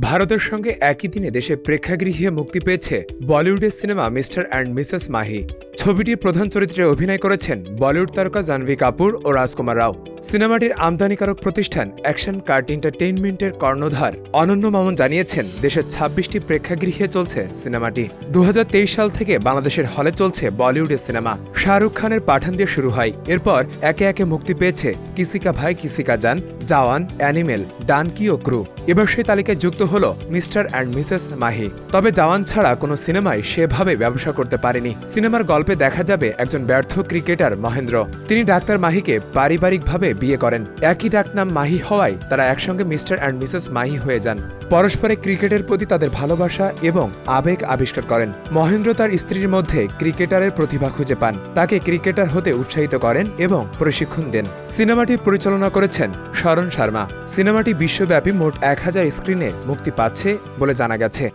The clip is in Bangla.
ভারতের সঙ্গে একই দিনে দেশে প্রেক্ষাগৃহে মুক্তি পেয়েছে বলিউডের cinema Mr and Mrs Mahi. ছবিটির প্রধান চরিত্রে অভিনয় করেছেন বলিউড তারকা জাহ্নবী কাপুর ও রাজকুমার রাও। সিনেমাটির আমদানিকারক প্রতিষ্ঠান অ্যাকশন কার্ট এন্টারটেইনমেন্টের কর্ণধার অনন্য মামুন জানিয়েছেন, দেশের ছাব্বিশটি প্রেক্ষাগৃহে চলছে সিনেমাটি। দু সাল থেকে বাংলাদেশের হলে চলছে বলিউডের সিনেমা। শাহরুখ খানের পাঠান দিয়ে শুরু হয়। এরপর একে একে মুক্তি পেয়েছে কিসিকা ভাই, কিসিকা জান, জাওয়ান, অ্যানিমেল, ডানকি ও ক্রু। এবার সেই তালিকায় যুক্ত হল মিস্টার অ্যান্ড মিসেস মাহি। তবে জাওয়ান ছাড়া কোনো সিনেমায় সেভাবে ব্যবসা করতে পারেনি। সিনেমার গল্পে দেখা যাবে একজন ব্যর্থ ক্রিকেটার মহেন্দ্র। তিনি ডাক্তার মাহিকে পারিবারিকভাবে বিয়ে করেন। একই ডাকনাম মাহি হওয়ায় তারা একসঙ্গে মিস্টার অ্যান্ড মিসেস মাহি হয়ে যান। পরস্পরে ক্রিকেটের প্রতি তাদের ভালোবাসা এবং আবেগ আবিষ্কার করেন। মহেন্দ্র তার স্ত্রীর মধ্যে ক্রিকেটারের প্রতিভা খুঁজে পান। তাকে ক্রিকেটার হতে উৎসাহিত করেন এবং প্রশিক্ষণ দেন। সিনেমাটি পরিচালনা করেছেন শরণ শর্মা। সিনেমাটি বিশ্বব্যাপী মোট এক হাজার স্ক্রিনে মুক্তি পাচ্ছে বলে জানা গেছে।